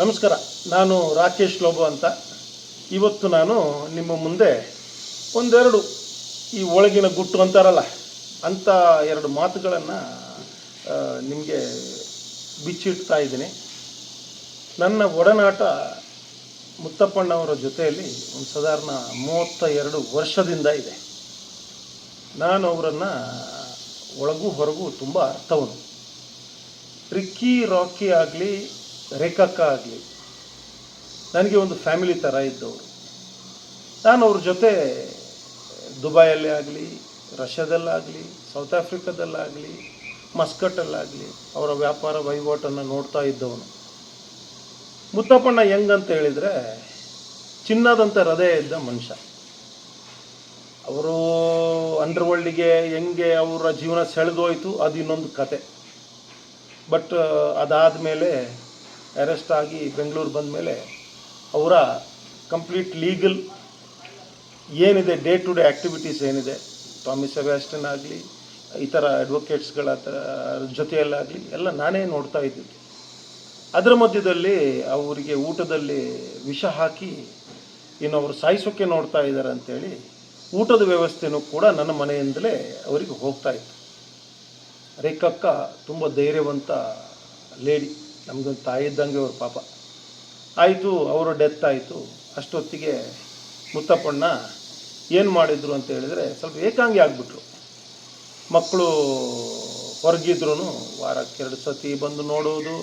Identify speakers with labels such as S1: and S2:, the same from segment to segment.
S1: ನಮಸ್ಕಾರ, ನಾನು ರಾಕೇಶ್ ಲೋಬೋ ಅಂತ. ಇವತ್ತು ನಾನು ನಿಮ್ಮ ಮುಂದೆ ಒಂದೆರಡು ಈ ಒಳಗಿನ ಗುಟ್ಟು ಅಂತಾರಲ್ಲ ಅಂಥ ಎರಡು ಮಾತುಗಳನ್ನು ನಿಮಗೆ ಬಿಚ್ಚಿಡ್ತಾ ಇದ್ದೀನಿ. ನನ್ನ ಒಡನಾಟ ಮುತ್ತಪ್ಪಣ್ಣವರ ಜೊತೆಯಲ್ಲಿ ಒಂದು ಸಾಧಾರಣ ಮೂವತ್ತ ಎರಡು ವರ್ಷದಿಂದ ಇದೆ. ನಾನು ಅವರನ್ನು ಒಳಗೂ ಹೊರಗೂ ತುಂಬ ಅರ್ಥವನು ರಿಕ್ಕಿ ರಾಕಿ ಆಗಲಿ ರೇಖಕ್ಕ ಆಗಲಿ ನನಗೆ ಒಂದು ಫ್ಯಾಮಿಲಿ ಥರ ಇದ್ದವರು. ನಾನು ಅವ್ರ ಜೊತೆ ದುಬೈಯಲ್ಲೇ ಆಗಲಿ, ರಷ್ಯಾದಲ್ಲಾಗಲಿ, ಸೌತ್ ಆಫ್ರಿಕಾದಲ್ಲಾಗಲಿ, ಮಸ್ಕಟ್ಟಲ್ಲಾಗಲಿ, ಅವರ ವ್ಯಾಪಾರ ವಹಿವಾಟನ್ನು ನೋಡ್ತಾ ಇದ್ದವನು. ಮುತ್ತಪ್ಪಣ್ಣ ಹೆಂಗಂತ ಹೇಳಿದರೆ ಚಿನ್ನದಂಥ ಹೃದಯ ಇದ್ದ ಮನುಷ್ಯ. ಅವರು ಅಂಡರ್ವರ್ಲ್ಡಿಗೆ ಹೆಂಗೆ ಅವರ ಜೀವನ ಸೆಳೆದೋಯ್ತು ಅದು ಇನ್ನೊಂದು ಕತೆ. ಬಟ್ ಅದಾದಮೇಲೆ ಅರೆಸ್ಟ್ ಆಗಿ ಬೆಂಗಳೂರು ಬಂದ ಮೇಲೆ ಅವರ ಕಂಪ್ಲೀಟ್ ಲೀಗಲ್ ಏನಿದೆ ಡೇ ಟು ಡೇ ಆ್ಯಕ್ಟಿವಿಟೀಸ್ ಏನಿದೆ, ಟಾಮಿ ಸೆಬ್ಯಾಸ್ಟನ್ ಆಗಲಿ, ಇತರ ಅಡ್ವೊಕೇಟ್ಸ್ಗಳ ಜೊತೆಯಲ್ಲಾಗಲಿ, ಎಲ್ಲ ನಾನೇ ನೋಡ್ತಾ ಇದ್ದಿದ್ದು ಅದರ ಮಧ್ಯದಲ್ಲಿ ಅವರಿಗೆ ಊಟದಲ್ಲಿ ವಿಷ ಹಾಕಿ ಇನ್ನು ಅವರು ಸಾಯಿಸೋಕ್ಕೆ ನೋಡ್ತಾ ಇದ್ದಾರೆ ಅಂತೇಳಿ ಊಟದ ವ್ಯವಸ್ಥೆನೂ ಕೂಡ ನನ್ನ ಮನೆಯಿಂದಲೇ ಅವರಿಗೆ ಹೋಗ್ತಾ ಇತ್ತು. ರೇಖಕ್ಕ ತುಂಬ ಧೈರ್ಯವಂತ ಲೇಡಿ ನಮಗೊಂದು ತಾಯಿ ಇದ್ದಂಗೆ ಅವ್ರ ಪಾಪ. ಆಯಿತು, ಅವರ ಡೆತ್ ಆಯಿತು. ಅಷ್ಟೊತ್ತಿಗೆ ಮುತ್ತಪ್ಪಣ್ಣ ಏನು ಮಾಡಿದ್ರು ಅಂತ ಹೇಳಿದರೆ ಸ್ವಲ್ಪ ಏಕಾಂಗಿ ಆಗಿಬಿಟ್ರು. ಮಕ್ಕಳು ಹೊರಗಿದ್ರು ವಾರಕ್ಕೆ ಎರಡು ಸತಿ ಬಂದು ನೋಡೋದು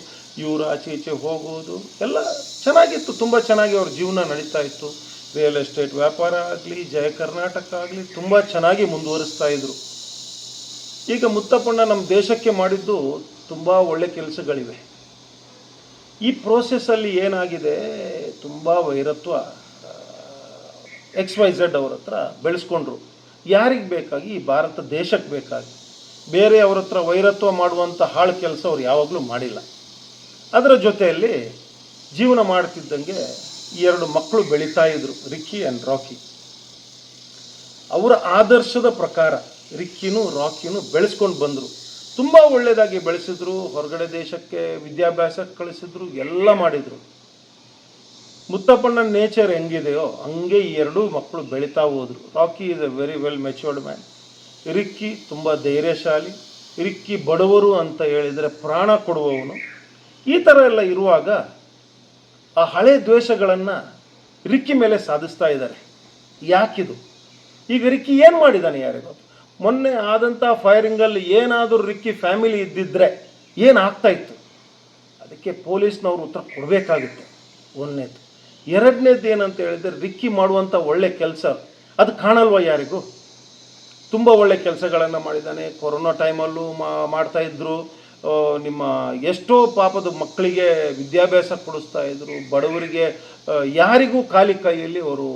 S1: ಇವರು ಆಚೆ ಈಚೆ ಹೋಗೋದು ಎಲ್ಲ ಚೆನ್ನಾಗಿತ್ತು, ತುಂಬ ಚೆನ್ನಾಗಿ ಅವ್ರ ಜೀವನ ನಡೀತಾ ಇತ್ತು. ರಿಯಲ್ ಎಸ್ಟೇಟ್ ವ್ಯಾಪಾರ ಆಗಲಿ, ಜಯ ಕರ್ನಾಟಕ ಆಗಲಿ, ತುಂಬ ಚೆನ್ನಾಗಿ ಮುಂದುವರಿಸ್ತಾ ಇದ್ರು. ಈಗ ಮುತ್ತಪ್ಪಣ್ಣ ನಮ್ಮ ದೇಶಕ್ಕೆ ಮಾಡಿದ್ದು ತುಂಬ ಒಳ್ಳೆ ಕೆಲಸಗಳಿವೆ. ಈ ಪ್ರೋಸೆಸ್ಸಲ್ಲಿ ಏನಾಗಿದೆ, ತುಂಬ ವೈರತ್ವ ಎಕ್ಸ್ ವೈ ಝೆಡ್ ಅವ್ರ ಹತ್ರ ಬೆಳೆಸ್ಕೊಂಡ್ರು. ಯಾರಿಗೆ ಬೇಕಾಗಿ? ಈ ಭಾರತ ದೇಶಕ್ಕೆ ಬೇಕಾಗಿ. ಬೇರೆ ಅವ್ರ ಹತ್ರ ವೈರತ್ವ ಮಾಡುವಂಥ ಹಾಳು ಕೆಲಸ ಅವ್ರು ಯಾವಾಗಲೂ ಮಾಡಿಲ್ಲ. ಅದರ ಜೊತೆಯಲ್ಲಿ ಜೀವನ ಮಾಡ್ತಿದ್ದಂಗೆ ಈ ಎರಡು ಮಕ್ಕಳು ಬೆಳೀತಾ ಇದ್ರು, ರಿಕ್ಕಿ ಆ್ಯಂಡ್ ರಾಕಿ. ಅವರ ಆದರ್ಶದ ಪ್ರಕಾರ ರಿಕ್ಕಿನೂ ರಾಕಿನೂ ಬೆಳೆಸ್ಕೊಂಡು ಬಂದರು. ತುಂಬ ಒಳ್ಳೆಯದಾಗಿ ಬೆಳೆಸಿದ್ರು, ಹೊರಗಡೆ ದೇಶಕ್ಕೆ ವಿದ್ಯಾಭ್ಯಾಸಕ್ಕೆ ಕಳಿಸಿದ್ರು, ಎಲ್ಲ ಮಾಡಿದರು. ಮುತ್ತಪ್ಪಣ್ಣ ನೇಚರ್ ಹೆಂಗಿದೆಯೋ, ಹಂಗೆ ಈ ಎರಡೂ ಮಕ್ಕಳು ಬೆಳೀತಾ ಹೋದರು. Rocky is a very well matured man Ricky ತುಂಬ ಧೈರ್ಯಶಾಲಿ, ರಿಕ್ಕಿ ಬಡವರು ಅಂತ ಹೇಳಿದರೆ ಪ್ರಾಣ ಕೊಡುವವನು. ಈ ಥರ ಎಲ್ಲ ಇರುವಾಗ ಆ ಹಳೆ ದ್ವೇಷಗಳನ್ನು ರಿಕ್ಕಿ ಮೇಲೆ ಸಾಧಿಸ್ತಾ ಇದ್ದಾರೆ. ಯಾಕಿದು? ಈಗ ರಿಕ್ಕಿ ಏನು ಮಾಡಿದ್ದಾನೆ ಯಾರಿಗೂ? ಮೊನ್ನೆ ಆದಂಥ ಫೈರಿಂಗಲ್ಲಿ ಏನಾದರೂ ರಿಕ್ಕಿ ಫ್ಯಾಮಿಲಿ ಇದ್ದಿದ್ರೆ ಏನಾಗ್ತಾ ಇತ್ತು? ಅದಕ್ಕೆ ಪೊಲೀಸ್ನವರು ಉತ್ತರ ಕೊಡಬೇಕಾಗಿತ್ತು. ಒಂದನೇದು. ಎರಡನೇದು ಏನಂತ ಹೇಳಿದರೆ ರಿಕ್ಕಿ ಮಾಡುವಂಥ ಒಳ್ಳೆ ಕೆಲಸ ಅದು ಕಾಣಲ್ವ ಯಾರಿಗೂ? ತುಂಬ ಒಳ್ಳೆ ಕೆಲಸಗಳನ್ನು ಮಾಡಿದ್ದಾನೆ. ಕೊರೋನಾ ಟೈಮಲ್ಲೂ ಮಾಡ್ತಾ ಇದ್ರು. ನಿಮ್ಮ ಎಷ್ಟೋ ಪಾಪದ ಮಕ್ಕಳಿಗೆ ವಿದ್ಯಾಭ್ಯಾಸ ಕೊಡಿಸ್ತಾ ಇದ್ರು. ಬಡವರಿಗೆ ಯಾರಿಗೂ ಖಾಲಿ ಕೈಯಲ್ಲಿ ಅವರು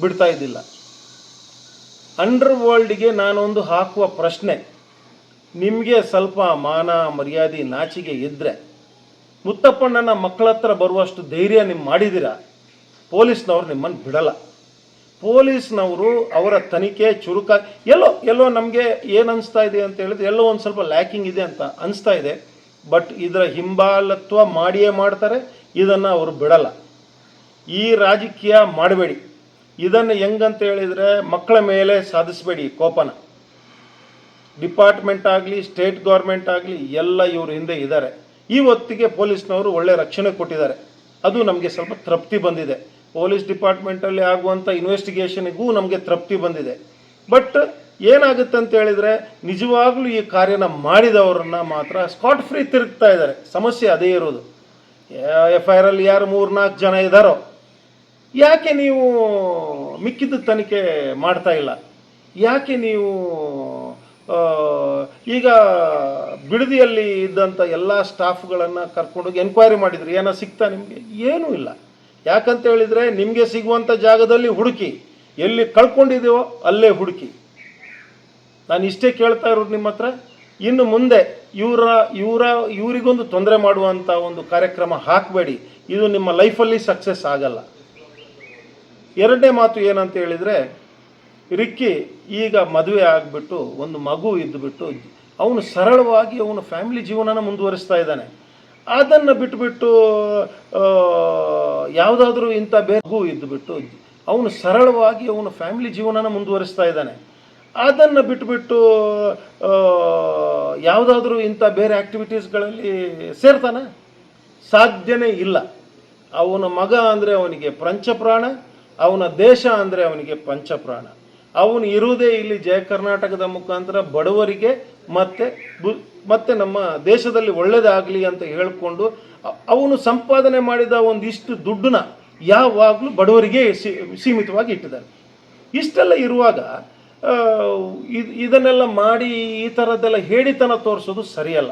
S1: ಬಿಡ್ತಾ ಇದ್ದಿಲ್ಲ. ಅಂಡರ್ ವರ್ಲ್ಡ್ಗೆ ನಾನೊಂದು ಹಾಕುವ ಪ್ರಶ್ನೆ. ನಿಮಗೆ ಸ್ವಲ್ಪ ಮಾನ, ಮರ್ಯಾದೆ ನಾಚಿಗೆ ಇದ್ದರೆ ಮುತ್ತಪ್ಪಣ್ಣನ ಮಕ್ಕಳ ಹತ್ರ ಬರುವಷ್ಟು ಧೈರ್ಯ ನೀವು ಮಾಡಿದ್ದೀರಾ ಪೊಲೀಸ್ನವ್ರು ನಿಮ್ಮನ್ನು ಬಿಡಲ್ಲ. ಪೊಲೀಸ್ನವರು ಅವರ ತನಿಖೆ, ಚುರುಕ, ಎಲ್ಲೋ ಎಲ್ಲೋ ನಮಗೆ ಏನು ಅನಿಸ್ತಾ ಇದೆ ಅಂತ ಹೇಳಿದ್ರೆ ಎಲ್ಲೋ ಒಂದು ಸ್ವಲ್ಪ ಲ್ಯಾಕಿಂಗ್ ಇದೆ ಅಂತ ಅನಿಸ್ತಾ ಇದೆ. ಬಟ್ ಇದರ ಹಿಂಬಾಲತ್ವ ಮಾಡಿಯೇ ಮಾಡ್ತಾರೆ, ಇದನ್ನು ಅವರು ಬಿಡಲ್ಲ. ಈ ರಾಜಕೀಯ ಮಾಡಬೇಡಿ. ಇದನ್ನು ಹೆಂಗಂತ ಹೇಳಿದರೆ ಮಕ್ಕಳ ಮೇಲೆ ಸಾಧಿಸಬೇಡಿ ಕೋಪನ. ಡಿಪಾರ್ಟ್ಮೆಂಟ್ ಆಗಲಿ, ಸ್ಟೇಟ್ ಗೌರ್ಮೆಂಟ್ ಆಗಲಿ ಎಲ್ಲ ಇವರು ಹಿಂದೆ ಇದ್ದಾರೆ ಈ ಹೊತ್ತಿಗೆ ಪೊಲೀಸ್ನವರು ಒಳ್ಳೆ ರಕ್ಷಣೆ ಕೊಟ್ಟಿದ್ದಾರೆ. ಅದು ನಮಗೆ ಸ್ವಲ್ಪ ತೃಪ್ತಿ ಬಂದಿದೆ. ಪೊಲೀಸ್ ಡಿಪಾರ್ಟ್ಮೆಂಟಲ್ಲಿ ಆಗುವಂಥ ಇನ್ವೆಸ್ಟಿಗೇಷನಿಗೂ ನಮಗೆ ತೃಪ್ತಿ ಬಂದಿದೆ. ಬಟ್ ಏನಾಗುತ್ತೆ ಅಂತ ಹೇಳಿದರೆ ನಿಜವಾಗ್ಲೂ ಈ ಕಾರ್ಯನ ಮಾಡಿದವರನ್ನ ಮಾತ್ರ ಸ್ಕಾಟ್ ಫ್ರೀ ತಿರುಗ್ತಾ ಇದ್ದಾರೆ. ಸಮಸ್ಯೆ ಅದೇ ಇರೋದು. ಎಫ್ ಐ ಆರಲ್ಲಿ ಯಾರು ಮೂರು ನಾಲ್ಕು ಜನ ಇದ್ದಾರೋ ಯಾಕೆ ನೀವು ಮಿಕ್ಕಿದ ತನಿಖೆ ಮಾಡ್ತಾ ಇಲ್ಲ? ಯಾಕೆ ನೀವು ಈಗ ಬಿಡದಿಯಲ್ಲಿ ಇದ್ದಂಥ ಎಲ್ಲ ಸ್ಟಾಫ್ಗಳನ್ನು ಕರ್ಕೊಂಡೋಗಿ ಎನ್ಕ್ವೈರಿ ಮಾಡಿದ್ರಿ? ಏನೋ ಸಿಗ್ತಾ ನಿಮಗೆ? ಏನೂ ಇಲ್ಲ. ಯಾಕಂತ ಹೇಳಿದರೆ ನಿಮಗೆ ಸಿಗುವಂಥ ಜಾಗದಲ್ಲಿ ಹುಡುಕಿ. ಎಲ್ಲಿ ಕಳ್ಕೊಂಡಿದ್ದೀವೋ ಅಲ್ಲೇ ಹುಡುಕಿ. ನಾನು ಇಷ್ಟೇ ಕೇಳ್ತಾ ಇರೋದು ನಿಮ್ಮ ಹತ್ರ. ಇನ್ನು ಮುಂದೆ ಇವರ ಇವರ, ಇವರಿಗೊಂದು ತೊಂದರೆ ಮಾಡುವಂಥ ಒಂದು ಕಾರ್ಯಕ್ರಮ ಹಾಕಬೇಡಿ. ಇದು ನಿಮ್ಮ ಲೈಫಲ್ಲಿ ಸಕ್ಸಸ್ ಆಗಲ್ಲ. ಎರಡನೇ ಮಾತು ಏನಂತ ಹೇಳಿದರೆ, ರಿಕ್ಕಿ ಈಗ ಮದುವೆ ಆಗಿಬಿಟ್ಟು ಒಂದು ಮಗು ಇದ್ದುಬಿಟ್ಟು ಅವನು ಸರಳವಾಗಿ ಅವನು ಫ್ಯಾಮಿಲಿ ಜೀವನನ ಮುಂದುವರಿಸ್ತಾ ಇದ್ದಾನೆ. ಅದನ್ನು ಬಿಟ್ಟುಬಿಟ್ಟು ಯಾವುದಾದ್ರೂ ಇಂಥ ಮಗು ಇದ್ದುಬಿಟ್ಟು ಅವನು ಸರಳವಾಗಿ ಅವನ ಫ್ಯಾಮಿಲಿ ಜೀವನನ ಮುಂದುವರಿಸ್ತಾ ಇದ್ದಾನೆ. ಅದನ್ನು ಬಿಟ್ಟುಬಿಟ್ಟು ಯಾವುದಾದ್ರೂ ಇಂಥ ಬೇರೆ ಆ್ಯಕ್ಟಿವಿಟೀಸ್ಗಳಲ್ಲಿ ಸೇರ್ತಾನೆ? ಸಾಧ್ಯನೇ ಇಲ್ಲ. ಅವನ ಮಗ ಅಂದರೆ ಅವನಿಗೆ ಪಂಚಪ್ರಾಣ ಅವನ ದೇಶ ಅಂದರೆ ಅವನಿಗೆ ಪಂಚಪ್ರಾಣ. ಅವನು ಇರುವುದೇ ಇಲ್ಲಿ ಜಯ ಕರ್ನಾಟಕದ ಮುಖಾಂತರ ಬಡವರಿಗೆ ಮತ್ತೆ ಮತ್ತು ನಮ್ಮ ದೇಶದಲ್ಲಿ ಒಳ್ಳೆಯದಾಗಲಿ ಅಂತ ಹೇಳಿಕೊಂಡು ಅವನು ಸಂಪಾದನೆ ಮಾಡಿದ ಒಂದಿಷ್ಟು ದುಡ್ಡನ್ನ ಯಾವಾಗಲೂ ಬಡವರಿಗೆ ಸೀಮಿತವಾಗಿ ಇಟ್ಟಿದ್ದಾರೆ. ಇಷ್ಟೆಲ್ಲ ಇರುವಾಗ ಇದನ್ನೆಲ್ಲ ಮಾಡಿ ಈ ಥರದ್ದೆಲ್ಲ ಹೇಳಿತನ ತೋರಿಸೋದು ಸರಿಯಲ್ಲ.